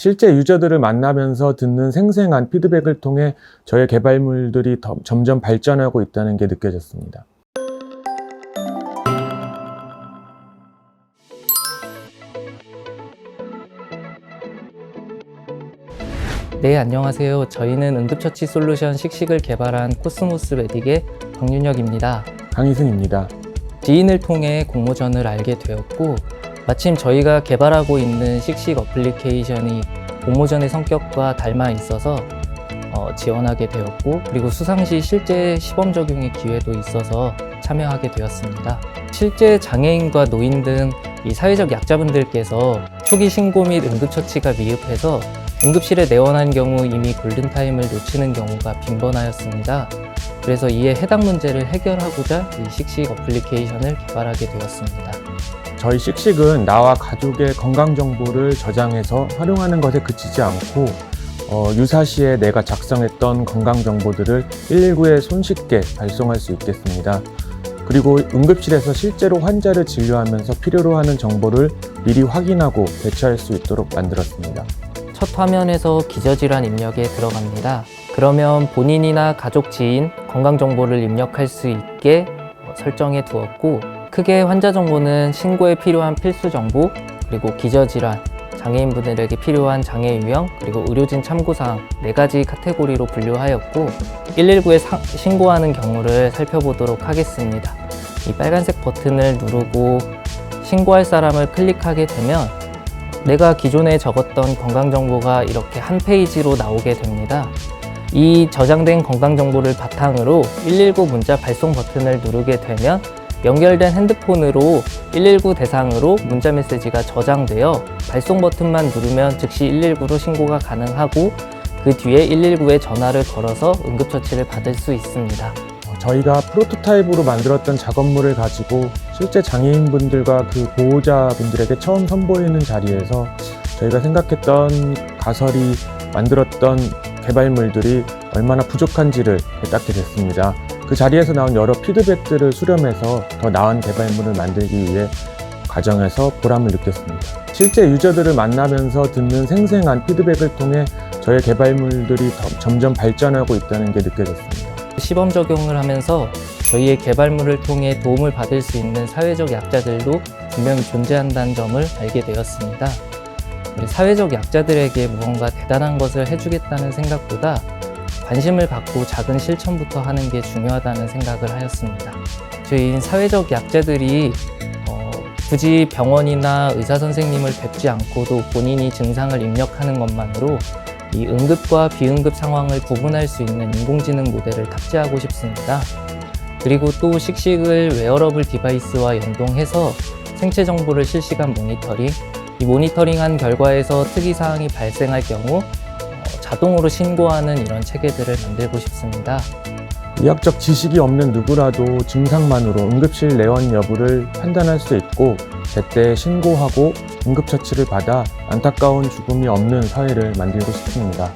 실제 유저들을 만나면서 듣는 생생한 피드백을 통해 저의 개발물들이 더- 점점 발전하고 있다는 게 느껴졌습니다. 네, 안녕하세요. 저희는 응급처치 솔루션 씩씩을 개발한 코스모스 메딕의 박윤혁입니다. 강희승입니다. 지인을 통해 공모전을 알게 되었고, 마침 저희가 개발하고 있는 씩씩 어플리케이션이 공모전의 성격과 닮아 있어서 어, 지원하게 되었고, 그리고 수상시 실제 시범 적용의 기회도 있어서 참여하게 되었습니다. 실제 장애인과 노인 등 이 사회적 약자분들께서 초기 신고 및 응급처치가 미흡해서 응급실에 내원한 경우 이미 골든타임을 놓치는 경우가 빈번하였습니다. 그래서 이에 해당 문제를 해결하고자 이 씩씩 어플리케이션을 개발하게 되었습니다. 저희 씩씩은 나와 가족의 건강 정보를 저장해서 활용하는 것에 그치지 않고 어, 유사시에 내가 작성했던 건강 정보들을 119에 손쉽게 발송할 수 있겠습니다. 그리고 응급실에서 실제로 환자를 진료하면서 필요로 하는 정보를 미리 확인하고 대처할 수 있도록 만들었습니다. 첫 화면에서 기저질환 입력에 들어갑니다. 그러면 본인이나 가족 지인 건강 정보를 입력할 수 있게 어, 설정해 두었고 크게 환자 정보는 신고에 필요한 필수 정보 그리고 기저질환 장애인분들에게 필요한 장애 유형 그리고 의료진 참고 사항 네 가지 카테고리로 분류하였고 119에 신고하는 경우를 살펴보도록 하겠습니다. 이 빨간색 버튼을 누르고 신고할 사람을 클릭하게 되면 내가 기존에 적었던 건강 정보가 이렇게 한 페이지로 나오게 됩니다. 이 저장된 건강 정보를 바탕으로 119 문자 발송 버튼을 누르게 되면 연결된 핸드폰으로 119 대상으로 문자 메시지가 저장되어 발송 버튼만 누르면 즉시 119로 신고가 가능하고 그 뒤에 119에 전화를 걸어서 응급처치를 받을 수 있습니다. 어, 저희가 프로토타입으로 만들었던 작업물을 가지고 실제 장애인분들과 그 보호자분들에게 처음 선보이는 자리에서 저희가 생각했던 가설이 만들었던 개발물들이 얼마나 부족한지를 깨닫게 됐습니다. 그 자리에서 나온 여러 피드백들을 수렴해서 더 나은 개발물을 만들기 위해 과정에서 보람을 느꼈습니다. 실제 유저들을 만나면서 듣는 생생한 피드백을 통해 저의 개발물들이 더- 점점 발전하고 있다는 게 느껴졌습니다. 시범 적용을 하면서 저희의 개발물을 통해 도움을 받을 수 있는 사회적 약자들도 분명히 존재한다는 점을 알게 되었습니다. 사회적 약자들에게 무언가 대단한 것을 해주겠다는 생각보다 관심을 갖고 작은 실천부터 하는 게 중요하다는 생각을 하였습니다. 저희 사회적 약자들이 어, 굳이 병원이나 의사 선생님을 뵙지 않고도 본인이 증상을 입력하는 것만으로 이 응급과 비응급 상황을 구분할 수 있는 인공지능 모델을 탑재하고 싶습니다. 그리고 또 씩씩을 웨어러블 디바이스와 연동해서 생체 정보를 실시간 모니터링, 이 모니터링한 결과에서 특이 사항이 발생할 경우 어, 자동으로 신고하는 이런 체계들을 만들고 싶습니다. 의학적 지식이 없는 누구라도 증상만으로 응급실 내원 여부를 판단할 수 있고 제때 신고하고 응급처치를 받아 안타까운 죽음이 없는 사회를 만들고 싶습니다.